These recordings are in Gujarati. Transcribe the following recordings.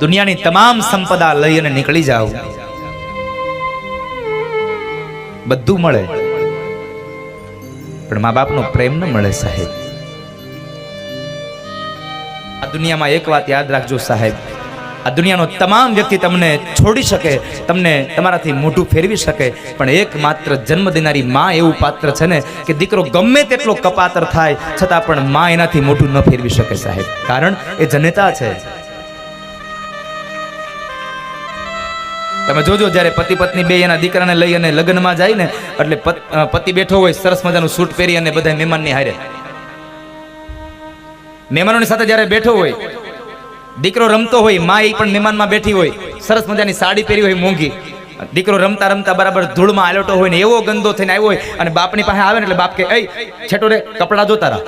દુનિયાની તમામ સંપદા લઈ અને નીકળી જાઓ. બધું મળે. પણ મા બાપનો પ્રેમ ન મળે સાહેબ. આ દુનિયામાં એક વાત યાદ રાખજો સાહેબ. આ દુનિયાનો તમામ વ્યક્તિ તમને છોડી શકે, તમને તમારાથી મોઢું ફેરવી શકે, પણ એકમાત્ર જન્મ દેનારી માં એવું પાત્ર છે ને કે દીકરો ગમે તેટલો કપાતર થાય, છતાં પણ માં એનાથી મોઢું ન ફેરવી શકે સાહેબ. કારણ એ જનેતા છે. તમે જોજો, જ્યારે પતિ પત્ની બે એના દીકરાને લઈ અને લગ્નમાં જાય ને, એટલે પતિ બેઠો હોય, સરસ મજાનું સૂટ પહેરી અને બધા મહેમાનની હારે. મહેમાનોની સાથે જ્યારે બેઠો હોય, દીકરો રમતો હોય, મા એ પણ મહેમાનમાં બેઠી હોય, સરસ મજાની સાડી પહેરી હોય, મોંઘી. દીકરો રમતા રમતા બરાબર ધૂળમાં આલોટો હોય ને એવો ગંદો થઈને આવ્યો હોય, અને બાપની પાસે આવે ને એટલે બાપ કે એ છેટો રે કપડાં જો તારા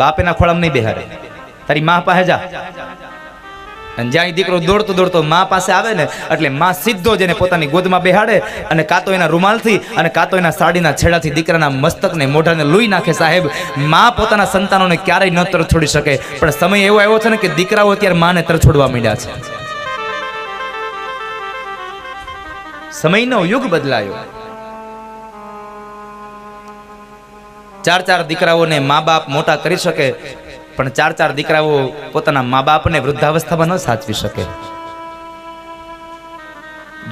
બાપ એના ખોળામાં નહીં બેહારે. તારી મા પાસે જા. અને જ્યાં દીકરો દોડતો દોડતો મા પાસે આવે ને, એટલે મા સીધો જ એને પોતાની ગોદમાં બેહાડે અને કાં તો એના રૂમાલથી અને કાં તો એના સાડીના છેડાથી દીકરાના મસ્તકને મોઢાને લૂઈ નાખે સાહેબ. મા પોતાના સંતાનોને ક્યારેય ન તરછોડી શકે. પણ સમય એવો આવ્યો છે ને કે દીકરાઓ અત્યારે માને તરછોડવા માંડ્યા છે. સમયનો યુગ બદલાયો. ચાર ચાર દીકરાઓને મા બાપ મોટા કરી શકે. પણ ચાર ચાર દીકરાઓ પોતાના મા બાપને વૃદ્ધાવસ્થામાં ન સાચવી શકે.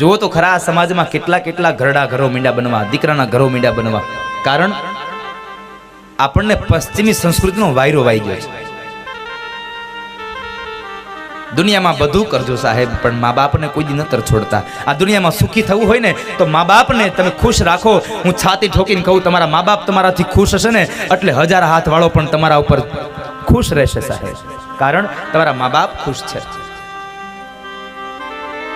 જુઓ તો ખરા સમાજમાં કેટલા કેટલા ઘરડા ઘરો મીંડા બનવા, દીકરાના ઘરો મીંડા બનવા. કારણ આપણને પશ્ચિમી સંસ્કૃતિનો વાયરો વાઈ ગયો છે. દુનિયામાં બધું કરજો સાહેબ, પણ મા બાપને કોઈ દી નતર છોડતા. આ દુનિયામાં સુખી થવું હોય ને, તો મા બાપને તમે ખુશ રાખો. હું છાતી ઠોકીને કહું, તમારા મા બાપ તમારાથી ખુશ હશે ને, એટલે હજાર હાથ વાળો પણ તમારા ઉપર ખુશ રહેશે સાહેબ. કારણ તમારા મા બાપ ખુશ છે.